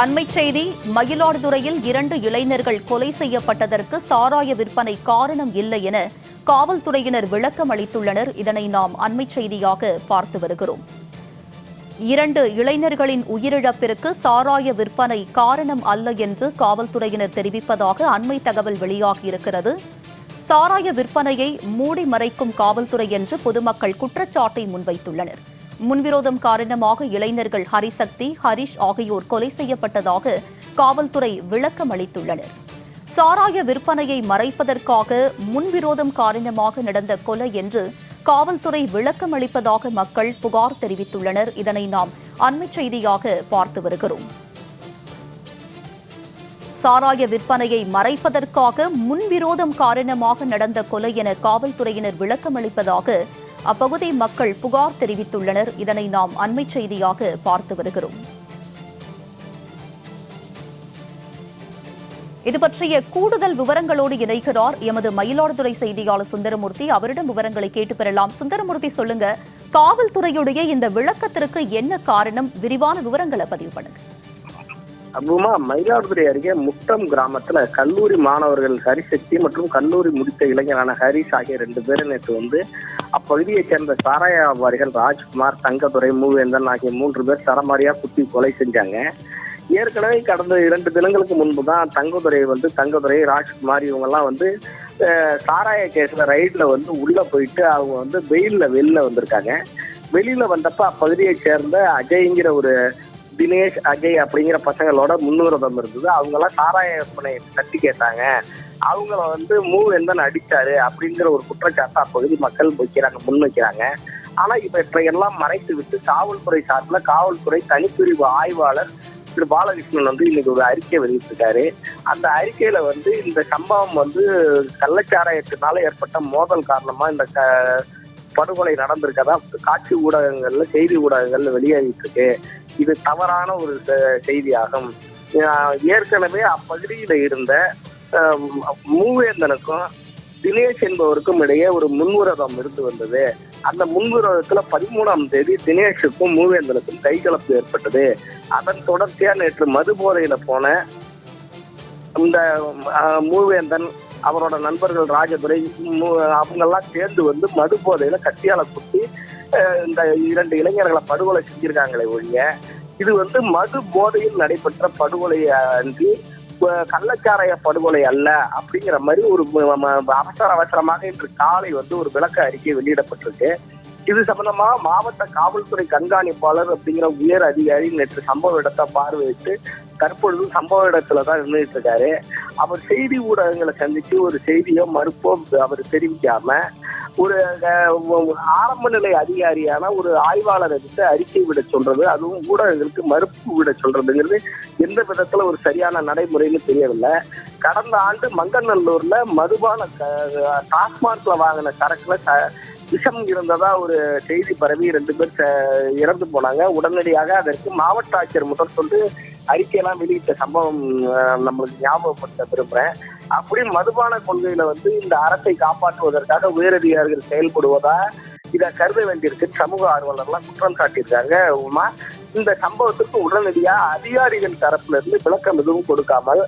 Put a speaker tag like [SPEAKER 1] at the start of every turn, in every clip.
[SPEAKER 1] அண்மைச் செய்தி மயிலாடுதுறையில் இரண்டு இளைஞர்கள் கொலை செய்யப்பட்டதற்கு சாராய விற்பனை காரணம் இல்லை என காவல்துறையினர் விளக்கம் அளித்துள்ளனர். இதனை நாம் அண்மைச் செய்தியாக பார்த்து வருகிறோம். இரண்டு இளைஞர்களின் உயிரிழப்பிற்கு சாராய விற்பனை காரணம் அல்ல என்று காவல்துறையினர் தெரிவிப்பதாக அண்மை தகவல் வெளியாகியிருக்கிறது. சாராய விற்பனையை மூடி மறைக்கும் காவல்துறை என்று பொதுமக்கள் குற்றச்சாட்டை முன்வைத்துள்ளனர். முன்விரோதம் காரணமாக இளைஞர்கள் ஹரிசக்தி ஹரிஷ் ஆகியோர் கொலை செய்யப்பட்டதாக காவல்துறை விளக்கம் அளித்துள்ளனர். சாராய விற்பனையை மறைப்பதற்காக முன்விரோதம் காரணமாக நடந்த கொலை என்று காவல்துறை விளக்கம் அளிப்பதாக மக்கள் புகார் தெரிவித்துள்ளனர். இதனை நாம் அண்மைச் செய்தியாக பார்த்து வருகிறோம். சாராய விற்பனையை மறைப்பதற்காக முன்விரோதம் காரணமாக நடந்த கொலை என காவல்துறையினர் விளக்கம் அளிப்பதாக அப்பகுதி மக்கள் புகார் தெரிவித்துள்ளனர். இதனை நாம் அண்மைச் செய்தியாக பார்த்து வருகிறோம். இது பற்றிய கூடுதல் விவரங்களோடு இணைகிறார் எமது மயிலாடுதுறை செய்தியாளர் சுந்தரமூர்த்தி. அவரிடம் விவரங்களை கேட்டு பெறலாம். சுந்தரமூர்த்தி சொல்லுங்க. காவல்துறையுடைய இந்த விளக்கத்திற்கு என்ன காரணம்? விரிவான விவரங்களை பதிவு பண்ணுங்க.
[SPEAKER 2] அப்புறமா மயிலாடுதுறை அருகே முட்டம் கிராமத்துல கல்லூரி மாணவர்கள் ஹரிசக்தி மற்றும் கல்லூரி முடித்த இளைஞரான ஹரிஷ் ஆகிய ரெண்டு பேரும் நேற்று வந்து அப்பகுதியைச் சேர்ந்த சாராய வியாபாரிகள் ராஜ்குமார் தங்கதுரை மூவேந்தன் ஆகிய மூன்று பேர் சரமாரியா குத்தி கொலை செஞ்சாங்க. ஏற்கனவே கடந்த இரண்டு தினங்களுக்கு முன்பு தான் தங்கதுரை வந்து தங்கதுரை ராஜ்குமார் இவங்கெல்லாம் வந்து சாராய கேஸ்ல ரைட்ல வந்து உள்ள போயிட்டு அவங்க வந்து வெயில்ல வெளில வந்திருக்காங்க. வெளியில வந்தப்ப அப்பகுதியைச் சேர்ந்த அஜய்ங்கிற ஒரு தினேஷ் அஜய் அப்படிங்கிற பசங்களோட முன்னுரதம் இருந்தது. அவங்க எல்லாம் சாராய விற்பனை தட்டி கேட்டாங்க. அவங்கள வந்து மூவேந்தன் அடிச்சாரு அப்படிங்கிற ஒரு குற்றச்சாட்டை அப்பகுதி மக்கள் வைக்கிறாங்க முன் வைக்கிறாங்க. ஆனா இப்ப இவற்றையெல்லாம் மறைத்து விட்டு காவல்துறை சார்பில் காவல்துறை தனிப்பிரிவு ஆய்வாளர் திரு பாலகிருஷ்ணன் வந்து இன்னைக்கு ஒரு அறிக்கை வெளியிட்டிருக்காரு. அந்த அறிக்கையில வந்து இந்த சம்பவம் வந்து கள்ளச்சாராயத்தினால ஏற்பட்ட மோதல் காரணமா இந்த க- படுகொலை நடந்திருக்கதா காட்சி ஊடகங்கள்ல செய்தி ஊடகங்கள்ல வெளியாகிட்டு இருக்கு இது தவறான ஒரு செய்தியாகும். ஏற்கனவே அப்பகுதியில இருந்த மூவேந்தனுக்கும் தினேஷ் என்பவருக்கும் இடையே ஒரு முன்விரோதம் இருந்து வந்தது. அந்த முன்விரோதத்துல பதிமூணாம் தேதி தினேஷுக்கும் மூவேந்தனுக்கும் கைகலப்பு ஏற்பட்டது. அதன் தொடர்ச்சியா நேற்று மது போதையில போன இந்த மூவேந்தன் அவரோட நண்பர்கள் ராஜதுரை மூ- அவங்கெல்லாம் சேர்ந்து வந்து மது போதையில கத்தியால குத்தி இந்த இரண்டு இளைஞர்களை படுகொலை செஞ்சிருக்காங்களே ஒழிய இது வந்து மது போதையில் நடைபெற்ற படுகொலை அன்றி கள்ளச்சாராய படுகொலை அல்ல அப்படிங்கிற மாதிரி ஒரு அவசர அவசரமாக இன்று காலை வந்து ஒரு விளக்க அறிக்கை வெளியிடப்பட்டிருக்கு. இது சம்பந்தமா மாவட்ட காவல்துறை கண்காணிப்பாளர் அப்படிங்கிற உயர் அதிகாரி நேற்று சம்பவ இடத்தை பார்வையிட்டு தற்பொழுது சம்பவ இடத்துல தான் நின்றுட்டு இருக்காரு. அவர் செய்தி ஊடகங்களை சந்திச்சு ஒரு செய்தியோ மறுப்போ அவர் தெரிவிக்காம ஒரு ஆரம்ப நிலை அதிகாரியான ஒரு ஆய்வாளரை விட்டு அறிக்கை விட சொல்றது அதுவும் ஊடகங்களுக்கு மறுப்பு விட சொல்றதுங்கிறது எந்த விதத்துல ஒரு சரியான நடைமுறைன்னு தெரியவில்லை. கடந்த ஆண்டு மங்கநல்லூர்ல மதுபான க- டாஸ்மார்க்ல வாங்கின சரக்குல விஷம் இருந்ததா ஒரு செய்தி பரவி ரெண்டு பேர் ச- இறந்து போனாங்க. உடனடியாக அதற்கு மாவட்ட ஆட்சியர் முதற்கொண்டு அறிக்கையெல்லாம் வெளியிட்ட சம்பவம் நம்மளுக்கு ஞாபகப்படுத்த விரும்புறேன். அப்படி மதுபான கொள்கையில வந்து இந்த அரசை காப்பாற்றுவதற்காக உயரதிகாரிகள் செயல்படுவதா? இதை கருத வேண்டியிருக்கு. சமூக ஆர்வலர்லாம் குற்றம் சாட்டியிருக்காங்க உமா. இந்த சம்பவத்துக்கு உடனடியா அதிகாரிகள் தரப்புல இருந்து விளக்கம் எதுவும் கொடுக்காமல்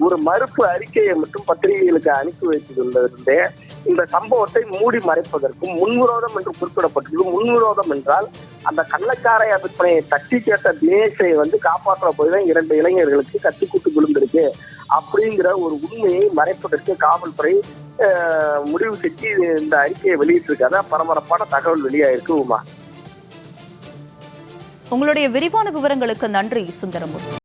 [SPEAKER 2] ஒரு மறுப்பு அறிக்கையை மட்டும் பத்திரிகைகளுக்கு அனுப்பி வைத்ததிலிருந்தே இந்த சம்பவத்தை மூடி மறைப்பதற்கும் முன்விரோதம் என்று குறிப்பிடப்பட்டுள்ளது முன்விரோதம் என்றால் அந்த கள்ளச்சாராய விற்பனையை தட்டி கேட்ட தினேஷை வந்து காப்பாற்ற போய்தான் இரண்டு இளைஞர்களுக்கு கத்தி கூட்டு விழுந்திருக்கு. அப்படிங்கிற ஒரு உண்மையை மறைப்பதற்கு காவல்துறை அஹ், முடிவு செஞ்சு இந்த அறிக்கையை வெளியிட்டிருக்காங்க பரபரப்பான தகவல் வெளியாயிருக்கு உமா.
[SPEAKER 1] உங்களுடைய விரிவான விவரங்களுக்கு நன்றி சுந்தரமூர்த்தி.